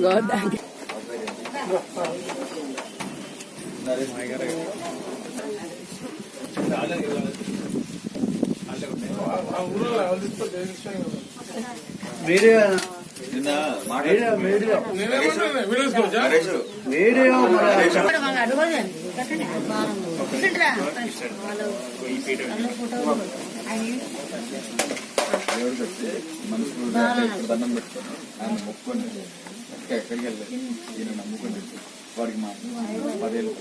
Video నిన్న video video దండం ఆయన ఇంకా ఎక్కడికి వెళ్ళలేదు. ఈయన నమ్ముకొని వాడికి మా పదేళ్ళు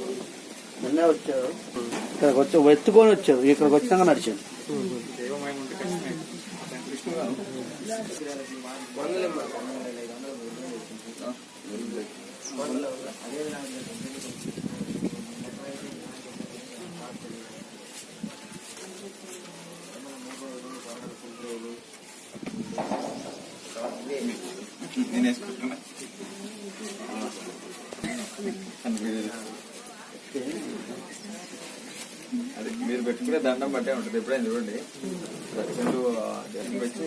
వచ్చారు ఇక్కడికి వచ్చి ఎత్తుకొని వచ్చారు ఇక్కడికి వచ్చినాక నడిచాను అది మీరు పెట్టుకునే దండం బట్టే ఉంటుంది ఎప్పుడైనా చూడండి పెట్టి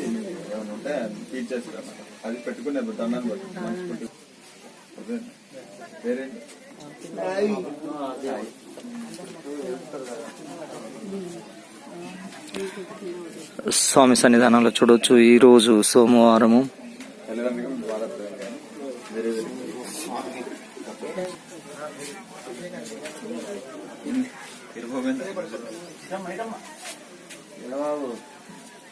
ఏమైనా ఉంటే ఫీడ్ చేస్తారు. అది పెట్టుకునే దండాన్ని స్వామి సన్నిధానంలో చూడొచ్చు ఈ రోజు సోమవారము. తల్లిదండ్రులు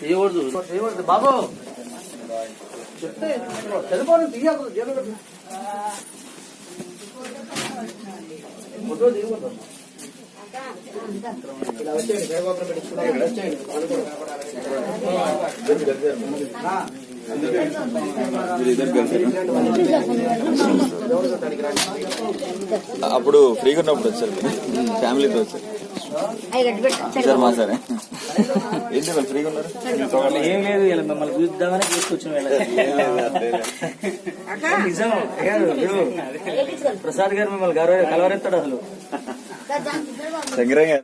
చేయకూడదు చేయకూడదు బాబు చెప్తే టెలిఫోన్ తీయకూడదు జేబులో పెట్టు. ఫోటో తీయకూడదు. ఇలా వచ్చేయండి, జయగోపురం పెట్టించుకుంటాం. ఇక్కడ వచ్చేయండి. వాళ్ళు కూడా ఆ, అప్పుడు ఫ్రీగా ఉన్నప్పుడు వచ్చారు ఫ్యామిలీతో వచ్చారు ఏం లేదు ఇలా మిమ్మల్ని చూద్దామని తీసుకొచ్చిన నిజం? ప్రసాద్ గారు మిమ్మల్ని గౌరవ కలవరెత్తాడు అసలు. దగ్గరగా